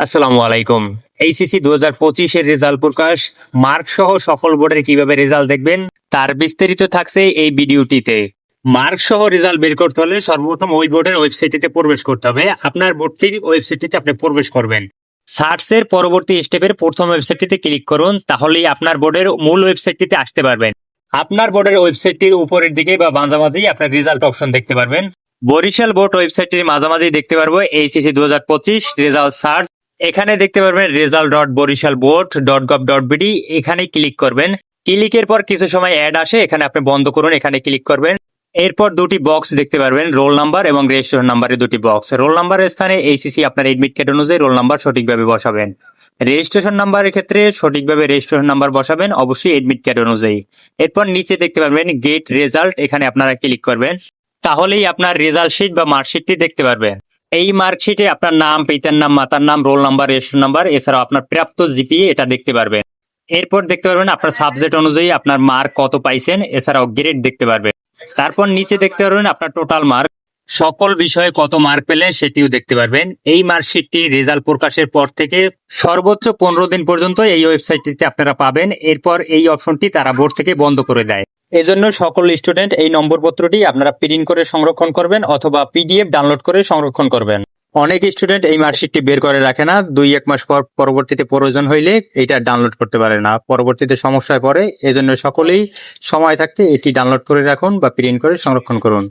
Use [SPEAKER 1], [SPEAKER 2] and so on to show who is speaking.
[SPEAKER 1] আসসালামু আলাইকুম। এইচএসসি দু হাজার পঁচিশের রেজাল্ট প্রকাশ, মার্ক সহ সকল বোর্ডের কীভাবে রেজাল্ট দেখবেন, তার বিস্তারিত থাকছে এই ভিডিওটিতে। মার্ক সহ রেজাল্ট বের করতে হলে সর্বপ্রথম ওই বোর্ডের ওয়েবসাইটটিতে প্রবেশ করতে হবে। আপনার বোর্ডটির ওয়েবসাইটটিতে আপনি প্রবেশ করবেন। সার্চের পরবর্তী স্টেপের প্রথম ওয়েবসাইটটিতে ক্লিক করুন, তাহলেই আপনার বোর্ডের মূল ওয়েবসাইটটিতে আসতে পারবেন। আপনার বোর্ডের ওয়েবসাইটটির উপরের দিকে বা মাঝামাঝি আপনার রেজাল্ট অপশন দেখতে পারবেন। বরিশাল বোর্ড ওয়েবসাইটটির মাঝামাঝি দেখতে পারব এইচএসসি দু হাজার পঁচিশ রেজাল্ট সার্চ এখানে দেখতে পারবেন result dot Barishal board dot gov dot BD এখানে ক্লিক করবেন। ক্লিকের পর কিছু সময় অ্যাড আসে, এখানে আপনি বন্ধ করুন, এখানে ক্লিক করবেন। এরপর দুটি বক্স দেখতে পারবেন রোল নাম্বার এবং রেজিস্ট্রেশন নাম্বারের দুটি বক্স রোল নাম্বারের স্থানে এইসিসি আপনার এডমিট কার্ড অনুযায়ী রোল নাম্বার সঠিকভাবে বসাবেন। রেজিস্ট্রেশন নাম্বারের ক্ষেত্রে সঠিকভাবে রেজিস্ট্রেশন নাম্বার বসাবেন, অবশ্যই এডমিট কার্ড অনুযায়ী। এরপর নিচে দেখতে পারবেন গেট রেজাল্ট এখানে আপনারা ক্লিক করবেন। তাহলেই আপনার রেজাল্ট শিট বা মার্কশিটটি দেখতে পারবেন। এই মার্কশিটে আপনার নাম, পিতার নাম, মাতার নাম রোল নাম্বার রেজিস্ট্রেশন নাম্বার এছাড়াও আপনার প্রাপ্ত জিপিএ এটা দেখতে পারবেন। এরপর দেখতে পারবেন আপনার সাবজেক্ট অনুযায়ী আপনার মার্ক কত পাইছেন, এছাড়াও গ্রেড দেখতে পারবেন। তারপর নিচে দেখতে পারবেন আপনার টোটাল মার্ক সকল বিষয়ে কত মার্ক পেলেন সেটিও দেখতে পারবেন। এই মার্কশিটটি রেজাল্ট প্রকাশের পর থেকে সর্বোচ্চ পনেরো দিন পর্যন্ত এই ওয়েবসাইটটিতে আপনারা পাবেন। এরপর এই অপশনটি তারা বোর্ড থেকে বন্ধ করে দেয়। এজন্য সকল স্টুডেন্ট এই নম্বরপত্রটি আপনারা প্রিন্ট করে সংরক্ষণ করবেন অথবা পিডিএফ ডাউনলোড করে সংরক্ষণ করবেন। অনেক স্টুডেন্ট এই মার্কশিটটি বের করে রাখে না, দুই এক মাস পর পরবর্তীতে প্রয়োজন হইলে এটা ডাউনলোড করতে পারে না। পরবর্তীতে সমস্যায় পড়ে, এজন্য সকলেই সময় থাকতে এটি ডাউনলোড করে রাখুন বা প্রিন্ট করে সংরক্ষণ করুন।